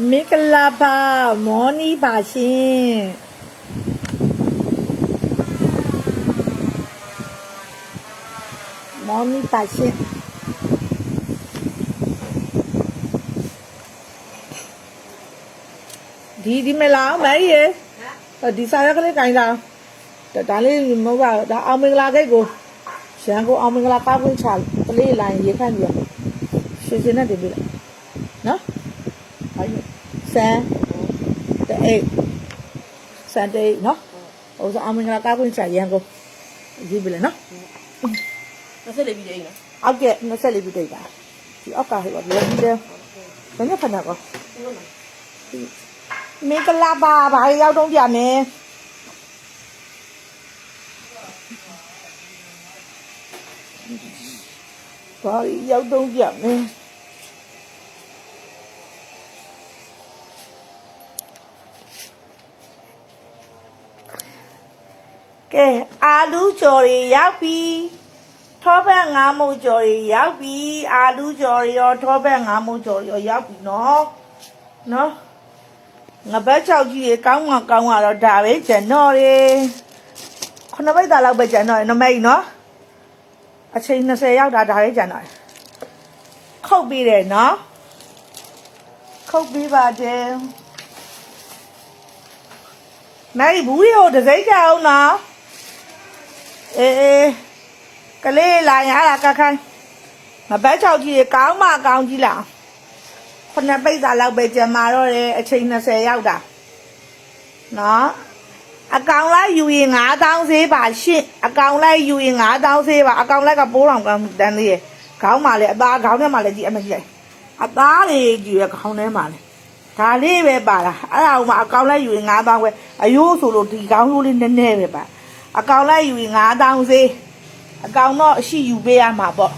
မင်္ဂလာပါမော်နီပါရှင်မော်နီပါရှင်ဒီဒီမလားမရီရေဒီစားရကလေးကင်လာဒါဒါလေးမဟုတ်ပါဘူးဒါအောင်မင်္ဂလာကိတ်ကိုရန်ကုန်အောင်မင်္ဂလာကားကွင်းချကလေးလိုင်းရေခန့်ပြရွှေစင်းနဲ့တင်ပြလိုက်နော်ဘာလို့ ဆန်တဲ့အိတ်ဆန်တဲ့အိတ်နော်ဟိုဆိုအမင်္ဂလာကားကွင်းချရန်ကုန်ရေးပြီလေနော်20လေးပြီးတယ်နော်အောက်က24ပြီတိတ်ပါဒီအောက်ကဟိုလောဒီတဲ့ဘယ်နဲ့ဖနာကောမင်္ဂလာပါဘာရောက်တော့ပြမယ်ဘာရောက်တော့ပြမယ် ကဲအာလူကျော်တွေရောက်ပြီထောဘက်ငါးမုတ်ကျော်တွေရောက်ပြီအာလူကျော်တွေရောထောဘက်ငါးမုတ်ကျော်တွေရောရောက်ပြီနော်နော်ငပတ်ချောက်ကြီးတွေကောင်းမှကောင်းတော့ဒါပဲကျန်တော့တွေခုနှစ်ပိတ်သားလောက်ပဲကျန်တော့တယ်နမိတ်နော်အချိန်20ရောက်တာဒါပဲကျန်တော့တယ်ခုတ်ပြီးတယ်နော်ခုတ်ပြီးပါတယ်နိုင်ဘူးရီကိုတစ်စိမ့်ချအောင်နော် အေးအေးကလေးလာရတာကခိုင်းမပတ်ချောက်ကြီးရေကောင်းမကောင်းကြီးလားခုနှစ်ပိတ်စာလောက်ပဲကျန်မာတော့တယ်အချိန်20ရောက်တာနော်အကောင်လိုက်ယူရင်9000ဈေးပါရှင့်အကောင်လိုက်ယူရင်9000ဈေးပါအကောင်လိုက်ကပိုးတောင်ကောင်းတန်းလေးရေခေါင်းမှလည်းအသားခေါင်းထဲမှာလည်းကြည့်အမကြည့်အသားတွေကြည့်ရခေါင်းထဲမှာလည်းဒါလေးပဲပါလားအဲ့ဒါမှအကောင်လိုက်ယူရင်9000ပဲအယိုးဆိုလို့ဒီခေါင်းရိုးလေးနည်းနည်းပဲပါ အကောင်လိုက်ယူရင်9000ဈေးအကောင်တော့အရှိယူပေးရမှာပေါ့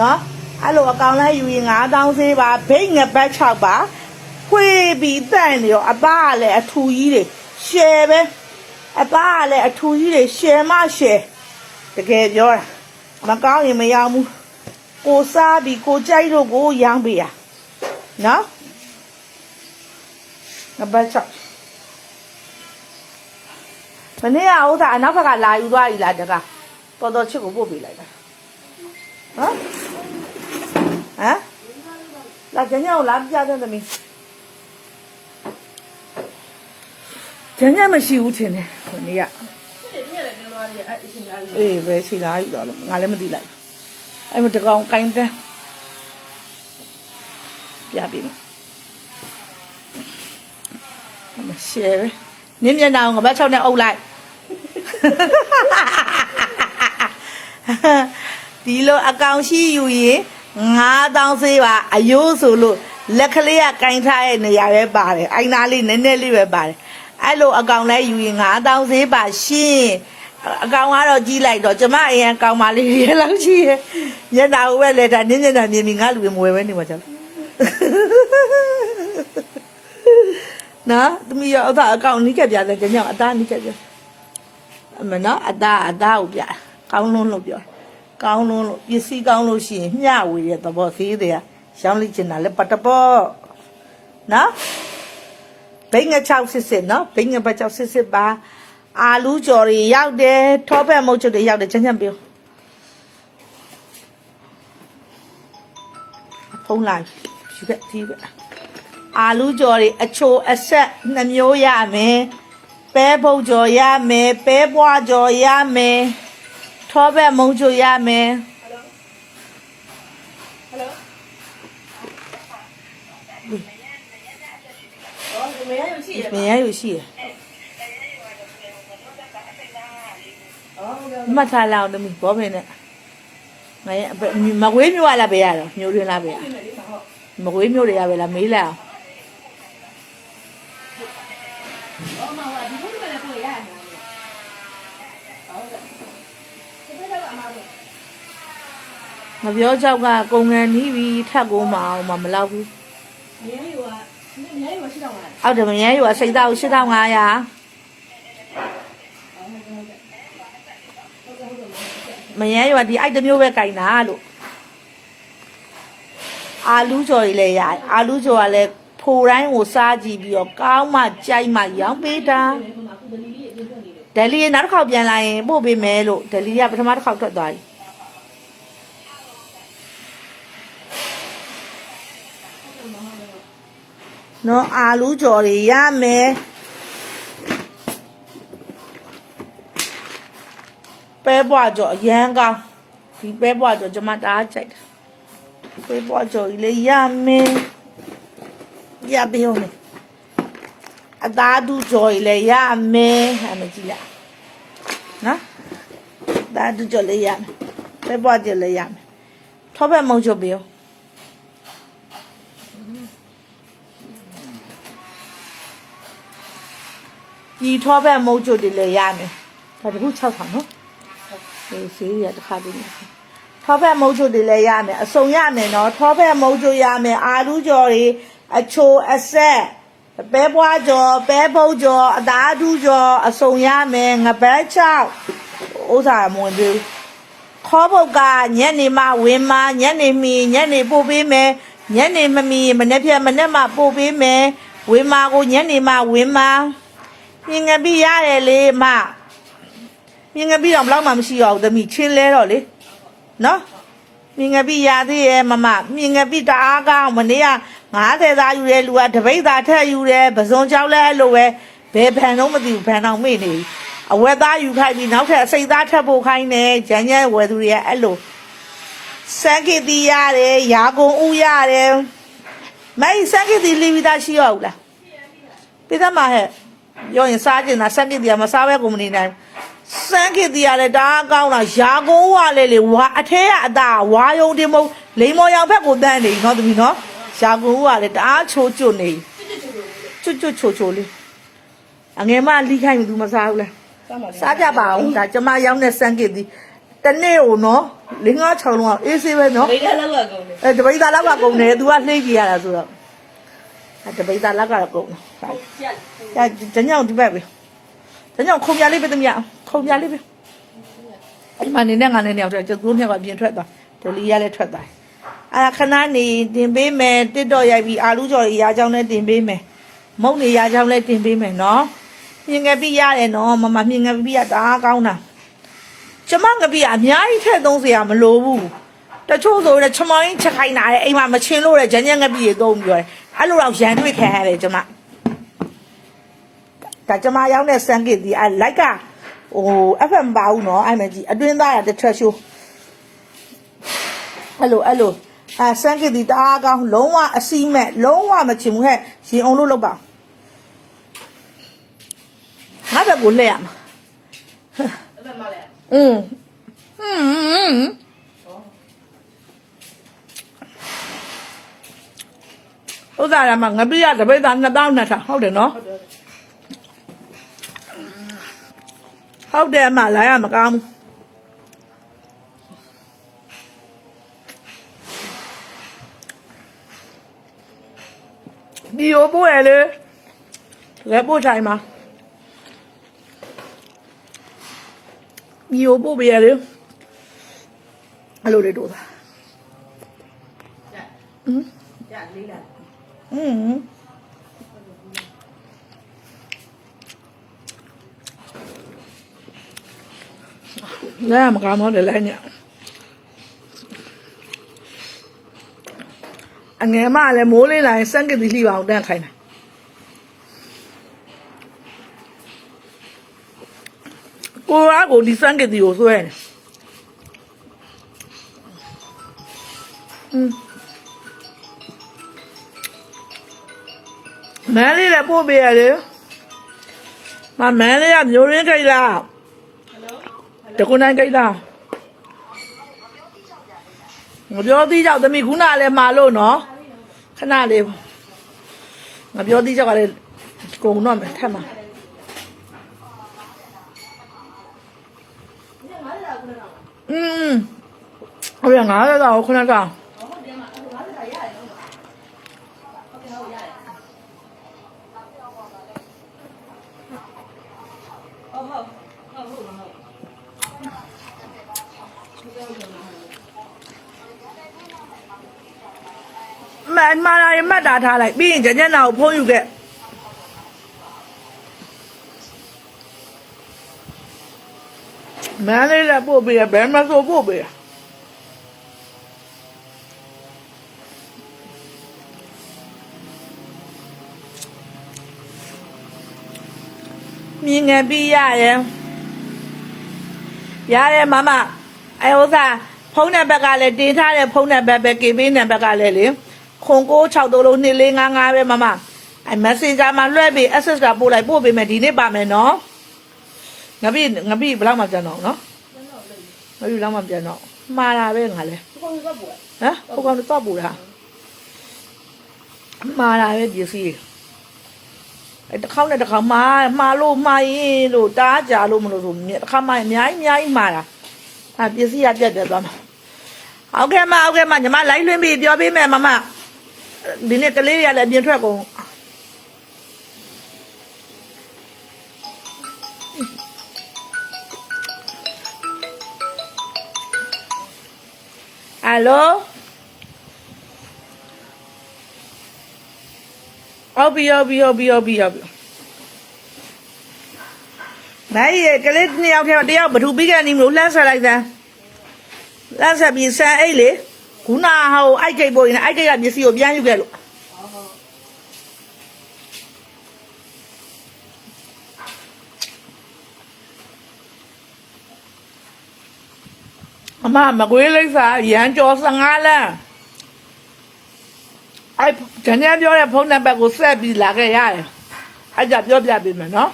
နော်အဲ့လိုအကောင်လိုက်ယူရင်9000ဈေးပါဘိတ်ငပတ်6ပါခွေးပြီးတန့်နေရောအသားကလည်းအထူကြီးတွေရှယ်ပဲအသားကလည်းအထူကြီးတွေရှယ်မရှယ်တကယ်ပြောတာမကောင်းရင်မရဘူးကိုစားပြီးကိုကြိုက်လို့ကိုရောင်းပေးရနော်ငပတ်6 မနေ့ကဥစ္စာအနောက်ဘက်ကလာယူသွားပြီလားတကတော်တော်ချစ်ကိုပို့ပေးလိုက်တာဟမ်ဟမ်လာကျန်ညောလာပြတဲ့သမီးကျန်ညမရှိဘူးထင်တယ်ခနေ့ကဒီနေ့လည်းပြောသွားတယ်အဲ့အရှင်သားကြီးအေးပဲခြေလာယူတော့လို့ငါလည်းမသိလိုက်အဲ့မတကောင်ကိုင်းတဲ့ပြပြီမရှယ်ပဲနင်းမျက်နှာကိုငါဘက်၆နဲ့အုပ်လိုက် ဒီလိုအကောင်ရှိယူရင်9000ဆေးပါအယိုးဆိုလို့လက်ကလေးကကင်ထားရဲ့နေရာပဲပါတယ်အိုင်နာလေးနည်းနည်းလေးပဲပါတယ်အဲ့လိုအကောင်လဲယူရင်9000ဆေးပါရှင်းအကောင်ကတော့ကြီးလိုက်တော့ကျမအရင်အကောင်မလေးရေလောက်ရှိရဲ့ညနာဦးပဲလေဒါနင်းညနာမြင်မြင်ငါလူပဲမဝယ်ပဲနေမှာကြောက်နော်သမီးရောအသားအကောင်နီးကပ်ပြတယ်ကျညောင်အသားနီးကပ်ပြ အမနော်အသားအသားကိုပြကောင်းလုံးလို့ပြောကောင်းလုံးလို့ပစ္စည်းကောင်းလို့ရှိရင်မျှဝေတဲ့သဘောသေးတယ်ရောင်းလိချင်တာလဲပတ်တပေါ့နော်ဘိင္က6စစ်စစ်နော်ဘိင္ကဘ6စစ်စစ်ပါအာလူကြော်တွေရောက်တယ်ထောဖက်မုတ်ချုပ်တွေရောက်တယ်ချမ်းချမ်းပြောဖုံးလိုက်ယူခဲ့ဒီပဲအာလူကြော်တွေအချိုအဆက်နှမျိုးရမယ် ပဲပုတ်ကြော်ရမယ်ပဲပွားကြော်ရမယ်ထောဘက်မုံချိုရမယ်ဟယ်လိုအော်ဒီမေရရရှိရမရရရှိရအော်ဟုတ်ကဲ့မှတ်ထားလောက်သမီးဘောပင်နဲ့ငါရမကွေးမျိုးရလားပဲရတော့မျိုးတွင်လားပဲရပြင်မယ်လေးမှာဟုတ်မကွေးမျိုးတွေရပဲလားမေးလိုက်အောင် မပြောချောက်ကကုံငန်နီးပြီးထပ်ကိုမအောင်မမလောက်ဘူးမြင်းယူကမြင်းယူရှိတော့မှာအောက်တယ်မရရစိတ်သားကို8500ဟုတ်ကဲ့ဟုတ်ကဲ့ဟုတ်ကဲ့မရရဒီအိုက်တစ်မျိုးပဲကင်တာလို့အာလူကြော်ကြီးလည်းရတယ်အာလူကြော်ကလည်းဖထိုတိုင်းကိုစားကြည့်ပြီးတော့ကောင်းမှကြိုက်မှရောင်းပေးတာဒီမှာကုဒလီလေးအပြင်ထွက်နေတယ်ဒယ်လီနောက်တစ်ခေါက်ပြန်လာရင်ပို့ပေးမယ်လို့ဒယ်လီကပထမတစ်ခေါက်ထွက်သွားပြီ နော်အာလူကြော်တွေရမယ်ပဲပွားကြော်အရန်ကောင်းဒီပဲပွားကြော်ကျွန်မတအားကြိုက်တာပဲပွားကြော်ကြီးလေးရမယ်ရပေးအောင်မယ်အသားဒူကြော်ကြီးလည်းရမယ်ဟာမကြည့်လားနော်အသားဒူကြော်လေးရမယ်ပဲပွားကြော်လေးရမယ်ထောက်ဘက်မုံချုပ်ပေး ဒီထောဘက်မုံချုပ်တွေလည်းရမယ်ဒါတခု6000နော်ဒီစီးရတစ်ခါပြီးနေထောဘက်မုံချုပ်တွေလည်းရမယ်အစုံရမယ်နော်ထောဘက်မုံချုပ်ရမယ်အာလူကြော်တွေအချိုအဆက်ပဲပွားကြော်ပဲပုတ်ကြော်အသားဒူးကြော်အစုံရမယ်ငပတ်ချောက်ဥစားမဝင်သေးဘူးခေါ်ပုတ်ကညနေမှဝင်မှညနေမီညနေပို့ပေးမယ်ညနေမမီမနေ့ဖြန်မနေ့မှပို့ပေးမယ်ဝင်မှကိုညနေမှဝင်မှ မြင်ငပိရတယ်လေမမြင်ငပိတော့ဘယ်လောက်မှမရှိတော့ဘူးသမီးချင်းလဲတော့လေနော်မြင်ငပိရသေးရဲ့မမမြင်ငပိတအားကောင်းမနေ့က90သားယူတဲ့လူကတပိတ်သားထက်ယူတယ်ပစုံချောက်လဲအဲ့လိုပဲဘယ်ဖန်တော့မသိဘူးဖန်တော့မေ့နေပြီအဝက်သားယူခိုင်းပြီးနောက်ထပ်အစိတ်သားထပ်ဖို့ခိုင်းတယ်ဂျန်ဂျန်ဝယ်သူတွေကအဲ့လိုစံကတိရတယ်ရာကုန်ဥရတယ်မိုင်းစံကတိလီဗီတာရှိရအောင်လားပြသမှာဟဲ့ ပြောရင်စားကျင်တာစံကတိကမစားပဲကုန်မနေနိုင်ဘူးစံကတိရတယ်တအားကောင်းတာရာကုန်ဥရလေလေဝါအထဲကအသာဝါယုံတင်မဟုတ်လိန်မော်ရောင်ဘက်ကိုတန်းနေပြီနော်တမီနော်ရာကုန်ဥရလေတအားချိုးကျွတ်နေကျွတ်ကျွတ်ချိုချိုလေးအငယ်မလိခိုင်းဘူး तू မစားဘူးလားစားပါလေစားကြပါအောင်ဒါကျမရောက်တဲ့စံကစ်ဒီတနေ့ကိုနော်လင်းငါး6လုံးကအေးဆေးပဲနော်မိသားလောက်ကကုန်တယ်အဲတပိသားလောက်ကကုန်တယ် तू ကလှိမ့်ကြည့်ရတာဆိုတော့အဲ တပိသားလောက်ကတော့ကုန်တယ်ကြက်အဲတညောင်ဒီဘက်ပဲတညောင်ခုံပြလေးပဲတမရခုံပြလေးပဲအဲ့မနေနဲ့ငါနဲ့နေအောင်ကျသူတို့နှစ်ကပြင်ထွက်သွားဒလီရလည်းထွက်သွားအာခဏနေတင်ပေးမယ်တစ်တော့ရိုက်ပြီးအာလူကြော်ရရာချောင်းနဲ့တင်ပေးမယ်မုတ်နေရာချောင်းလည်းတင်ပေးမယ်နော်မြင်ငယ်ပြီးရတယ်နော်မမမြင်ငယ်ပြီးရတာကောင်းတာကျမငပိအများကြီးထည့်သုံးစရာမလိုဘူးတချို့ဆိုရင်ချမောင်းချက်ခိုင်းတာလေအိမ်မှာမချင်းလို့တဲ့ဂျန်ဂျန်ငပိတွေသုံးပြီးတော့ အဲ့လိုတော့ရန်တွေ့ခံရတယ်ကျမဒါကျမရောက်တဲ့စံကစ်ဒီအလိုက်ကဟို FM ပါဘူးနော်အဲ့မကြီးအတွင်းသားရတစ်ချက်ရှိုးအဲ့လိုအဲ့လိုအဲစံကစ်ဒီတအားကောင်းလုံးဝအစီးမဲ့လုံးဝမချင်ဘူးဟဲ့ရင်အောင်လို့လုပ်ပါငါဘက်ကိုလှည့်ရမှာ အဲ့ဒါမှလည်း อืมอืม ဥစားရမှာငပိရတပိတ်သား2000နဲ့ထားဟုတ်တယ်နော်ဟုတ်တယ်ဟုတ်တယ်အမလာရမကောင်းဘူးဒီရိုးပို့ရလေလဲပို့ထိုင်မှာဒီရိုးပို့ပြရလေအဲ့လိုလေးတို့သားကြက်อืมကြက်လေးလား อืมလဲမကောင်းတော့တယ်လဲညအငယ်မလည်းမိုးလေးလာရင်စံကတိလှိပါအောင်တန်းခိုင်းတာကိုကကိုဒီစံကတိကိုဆွဲတယ် မန်းလေးလည်းပို့ပေးရတယ်မမန်းလေးကမျိုးရင်းကြိုက်လားဟယ်လိုတကုန်းတိုင်းကြိုက်လားငါပြောသေးကြောက်သမီးခုနကလည်းမှာလို့နော်ခဏလေးငါပြောသေးကြောက်ကလည်းကုံတော့မယ်ထက်မှာဒီငါးရာကုလားอืมဟုတ်ရငါလည်းတော့ခုနကဟုတ်တယ်မှာငါးရာရတယ်နော်ဟုတ်ကဲ့ဟုတ်ရတယ်ဟုတ်ဟုတ်ဟုတ်ဟုတ်ဟုတ် မ အဲ့မှာလာရမှ တ်တာထားလိုက်ပြီးရင်ကျန်ကျန်နာကိုဖုံးယူခဲ့မန်းလေးလည်းပို့ပေးရဘယ်မှာဆိုပို့ပေးရမြင်ငယ်ပြီးရရင်ရတယ်မမအဲဥစားဖုန်းနံပါတ်ကလည်းတင်ထားတဲ့ဖုန်းနံပါတ်ပဲကေပေးနံပါတ်ကလည်းလေ ခွန်663လုံး2455ပဲမမအဲ messenger မှာလွှဲပြီး access ကပို့လိုက်ပို့ပေးမယ်ဒီနေ့ပါမယ်နော်ငါပြီငါပြီဘယ်လောက်မှပြန်တော့နော်ငါပြီဘယ်လောက်မှပြန်တော့မှားတာပဲငါလဲဒီကောင်ကပူဟတယ်မ်ဟိုကောင်တော့ပူတာမှားတာပဲဒီစီအဲတစ်ခေါက်နဲ့တစ်ခေါက်မှားမှားလို့မှားရင်လို့တားကြလို့မလို့ဆိုတစ်ခါမှအများကြီးအများကြီးမှားတာအဲပစ္စည်းရပြတ်တယ်သွားမှာဟုတ်ကဲ့မဟုတ်ကဲ့မညီမလိုက်လွှင့်ပြီးပြောပေးမယ်မမ ဒီနေ့ကလေးတွေကလည်းအပြင်ထွက်ကုန်ဟယ်လိုဟုတ်ပြီဟုတ်ပြီဟုတ်ပြီဟုတ်ပြီဟုတ်ပြီမဲရဲ့ကလေးနှစ်ယောက်ထဲတယောက်ဘသူပြီးကနေမလို့လှမ်းဆက်လိုက်စမ်းလှမ်းဆက်ပြီးဆန်အိတ်လေ ခုနဟိုအိုက်ကိတ်ပို့ရင်အိုက်ကိတ်ကပစ္စည်းကိုပြန်ယူခဲ့လို့အမမကွေးလိမ့်စာရန်ကျော်15လမ်းအဲ့ဂျန်ညာပြောတဲ့ဖုန်းနံပါတ်ကိုဆက်ပြီးလာခဲ့ရတယ်အဲ့ကြပြောပြပေးမယ်နော်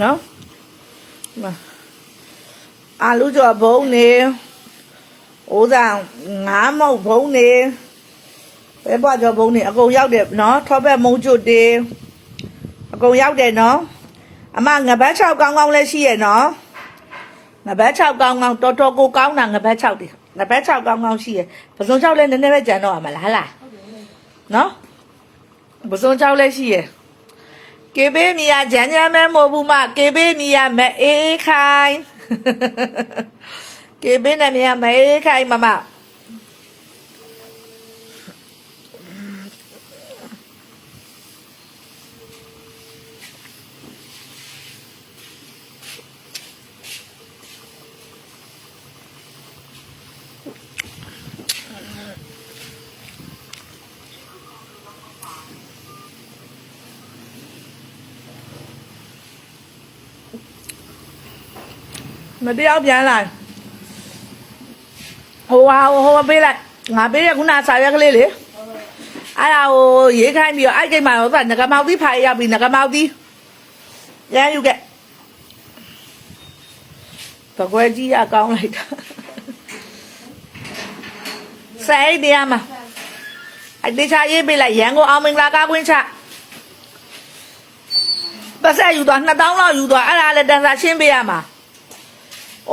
နော်မအာလူကျော်ဘုံနေ ဥစားငါးမုတ်ဘုံနေပဲပွားကျော်ဘုံနေအကုန်ရောက်တယ်နော်ထောဘက်မုံကျွတ်တေအကုန်ရောက်တယ်နော်အမငပတ်6ကောင်းကောင်းလည်းရှိရဲ့နော်ငပတ်6ကောင်းကောင်းတော်တော်ကိုကောင်းတာငပတ်6တွေငပတ်6ကောင်းကောင်းရှိရယ်ပစုံ6လည်းနည်းနည်းပဲကြံတော့ရမှာလားဟလားနော်ပစုံ6လည်းရှိရယ်ကေဘေးမီယာဂျန်ဂျန်မဲမို့ဘူးမကေဘေးမီယာမအေးခိုင် ကေဘေးနဲ့မီယာမအေးခိုင်မမမတရားပြန်လာ ဟိုဟာဟိုဟိုပေးလိုက်ငါပေးရခုနစာရွက်ကလေးလေအဲ့ဒါကိုရေးခိုင်းပြီးတော့အဲ့ကိတ်မှာတော့ငကမောက်သီးဖိုင်ရောက်ပြီးငကမောက်သီးရမ်းယူခဲ့ပကွဲကြီးအကောင်းလိုက်တာစိုက်တရားမှာအဲ့ဒီချာရေးပေးလိုက်ရန်ကိုအောင်မင်္ဂလာကားကွင်းချပတ်ဆက်ယူသွား2000လောက်ယူသွားအဲ့ဒါလည်းတန်စာရှင်းပေးရမှာ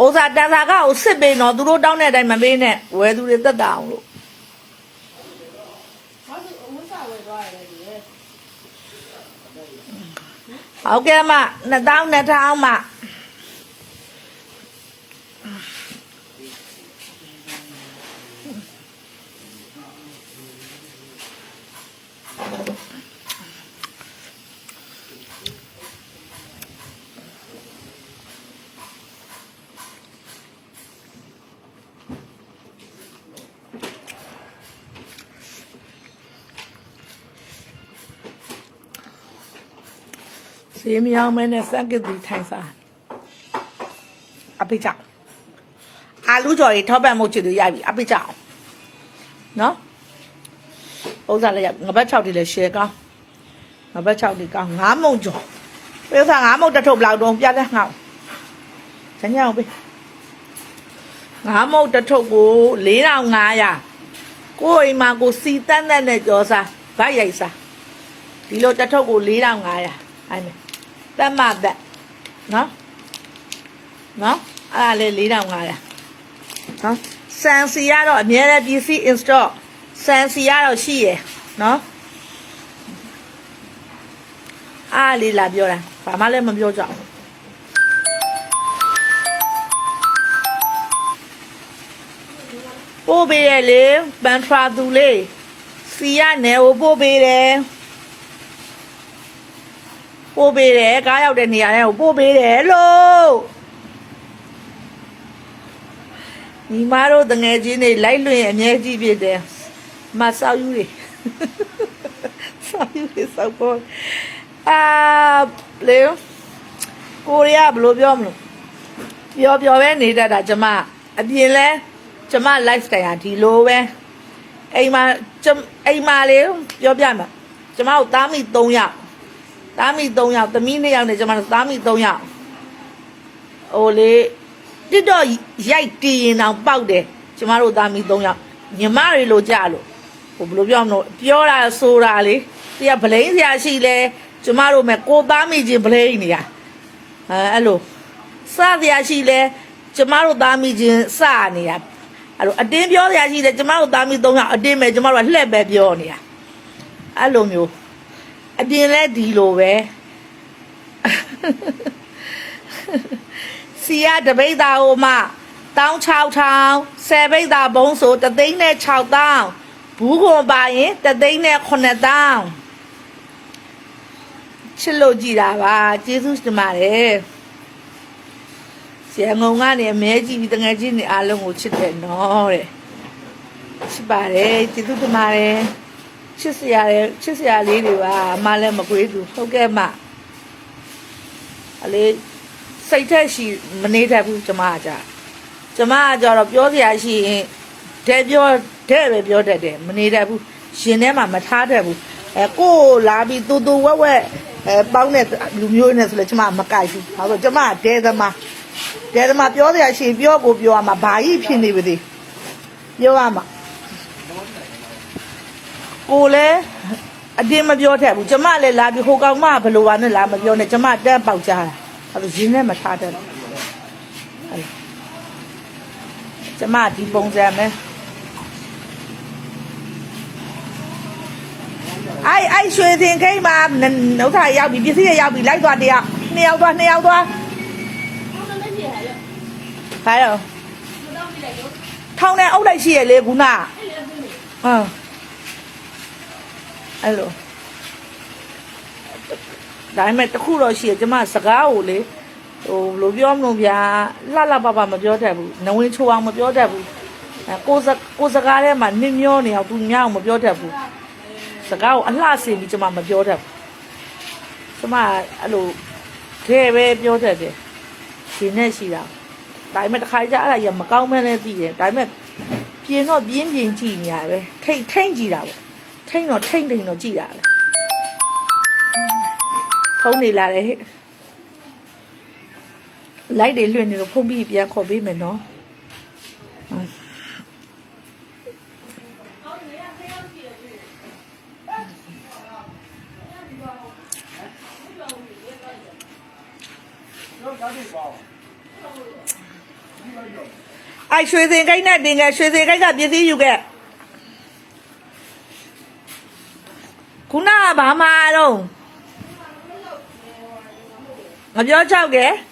ဩဇာတန်စာကကိုစစ်ပေးတော့သူတို့တောင်းတဲ့အတိုင်းမပေးနဲ့ဝယ်သူတွေတက်တာအောင်လို့ဘာလို့အဝတ်စားဝယ်သွားရလဲဒီရဲ့ဟုတ်ကဲ့မ2000 2000မ စေးမြောင်းမဲနဲ့စက်ကတိထိုင်စားအပိချအာလူကြော်ရီထောပတ်မှုချစ်သူရပြီအပိချအောင်နော်ဥစ္စာလည်းရငပတ်6တိလည်း share ကောင်းငပတ်6တိကောင်း9မုံကြော်ပြေစား9မုံတစ်ထုပ်ဘလောက်တုံးပြတဲ့ငေါ့ဇညအောင်ပေး9မုံတစ်ထုပ်ကို4500ကိုယ်အိမ်မှာကိုစီတန်းတန်းနဲ့ကြော်စားဗတ်ရိုက်စားဒီလိုတစ်ထုပ်ကို4500အဲ့မဲ့ တတ်မှတ်သက်နော်နော်အဲ့ဒါလေ4500နော်ဆန်စီကတော့အများနဲ့ပစ္စည်း install ဆန်စီကတော့ရှိရယ်နော်အားလေးလာပြောတာဘာမှလည်းမပြောကြဘူးပို့ပေးတယ်လေပန်ထရာသူလေးစီရနယ်ကိုပို့ပေးတယ် ပို့ပေးတယ်ကားရောက်တဲ့နေရာထဲကိုပို့ပေးတယ်လို့ညီမတို့တငယ်ချင်းတွေလိုက်လွင်အမြဲကြည့်ဖြစ်တယ်မဆောက်ယူတွေဆောက်ယူတွေဆောက်ပေါ်အာလေကိုရီးယားဘယ်လိုပြောမလို့ပျော်ပျော်ပဲနေတတ်တာကျမအပြင်လဲကျမ lifestyle ဟာဒီလိုပဲအိမ်မှာကျမအိမ်မှာလေပြောပြမှာကျမတို့သားမိ3ယောက် သားမိ3ယောက်သမီး2ယောက်နဲ့ကျမတို့သားမိ3ယောက်ဟိုလေတစ်တော့ရိုက်တီးရင်တောင်ပေါက်တယ်ကျမတို့သားမိ3ယောက်ညီမတွေလိုကြလို့ဟိုဘယ်လိုပြောမလို့ပြောတာဆိုတာလေတရားဗလိန်ဆရာရှိလဲကျမတို့မဲ့ကိုသားမိချင်းဗလိန်နေရအဲအဲ့လိုစစရာရှိလဲကျမတို့သားမိချင်းစနေရအဲ့လိုအတင်းပြောစရာရှိလဲကျမတို့သားမိသုံးယောက်အတင်းပဲကျမတို့ကလှည့်ပဲပြောနေရအဲ့လိုမျိုး အပြင်လဲဒီလိုပဲစီရတပိတ်သားဟိုမှတောင်း6ထောင်ဆယ်ပိတ်သားဘုံဆိုတသိန်းနဲ့6တောင်းဘူးခွန်ပါရင်တသိန်းနဲ့9တောင်းချစ်လို့ကြည်တာပါကျေးဇူးတင်ပါတယ်ရန်ကုန်ကနေအမဲကြည့်ပြီးတငယ်ချင်းတွေအားလုံးကိုချစ်တယ်နော်တဲ့ချစ်ပါတယ်ကျေးဇူးတင်ပါတယ် ချစ်စရာတဲ့ချစ်စရာလေးတွေပါအမလည်းမကွေးဘူးဟုတ်ကဲ့မအလေးစိတ်ထက်ရှိမနေတတ်ဘူးကျမကကြာကျမကကြတော့ပြောစရာရှိရင်တဲ့ပြောတဲ့ပဲပြောတတ်တယ်မနေတတ်ဘူးရှင်ထဲမှာမထားတတ်ဘူးအဲကိုယ်လာပြီးတူတူဝက်ဝက်အဲပေါင်းတဲ့လူမျိုးနဲ့ဆိုလဲကျမမကြိုက်ဘူးဘာလို့ကျမကတဲသမားကဲဒီမှာပြောစရာရှိရင်ပြောကိုပြောရမှာဘာကြီးဖြစ်နေပါသေးပြောရမှာ ကိုလည်းအတင်းမပြောတတ်ဘူးကျမလည်းလာပြီးဟိုကောင်မဘယ်လိုပါနဲ့လာမပြောနဲ့ကျမတန်းပေါက်ကြတာအဲ့လိုရင်းနဲ့မထားတတ်ဘူးအဲ့လိုကျမဒီပုံစံပဲအိုင်အိုင်ရွှေစင်ခိမ့်မှာနှုတ်ထားရောက်ပြီပစ္စည်းတွေရောက်ပြီလိုက်သွားတရားနှစ်ယောက်သွားနှစ်ယောက်သွားဟုတ်တယ်မရှိရလေဘာရောမတော့ပြလိုက်ရောထောင်းနဲ့အုပ်လိုက်ရှိရလေခုနအဲ့လေဘူးနေဟမ် အဲ့လိုဒါပေမဲ့တစ်ခုတော့ရှိရကျမစကားကိုလေဟိုဘယ်လိုပြောမလို့ဗျာလှလှပပမပြောတတ်ဘူးနဝင်ချိုအောင်မပြောတတ်ဘူးအဲကိုစကိုစကားထဲမှာနင်းမျောနေအောင်သူများအောင်မပြောတတ်ဘူးစကားကိုအလှဆင်ပြီးကျမမပြောတတ်ဘူးကျမအဲ့လိုခဲပဲပြောတတ်တယ်ရှင်နဲ့ရှိတာဒါပေမဲ့တစ်ခါကြအဲ့ဒါရမကောင်းမဲနဲ့သိတယ်ဒါပေမဲ့ပြင်းတော့ပြင်းပြင်းကြည့်နေရပဲထိတ်ထိတ်ကြည့်တာပေါ့ ထိတ်တော့ထိတ်ထိတ်တော့ကြည့်တာပဲဖုန်းနေလာတယ်ဟဲ့လိုက်တွေလွှင့်နေတော့ဖုန်းပြီးပြန်ခေါ်ပေးမယ်နော်အိုက်ရွှေစင်ကိန်းနဲ့တင်ငယ်ရွှေစင်ကိန်းကပစ္စည်းယူခဲ့ခုနက ဘာမှတော့မပြောချောက်ကဲอืม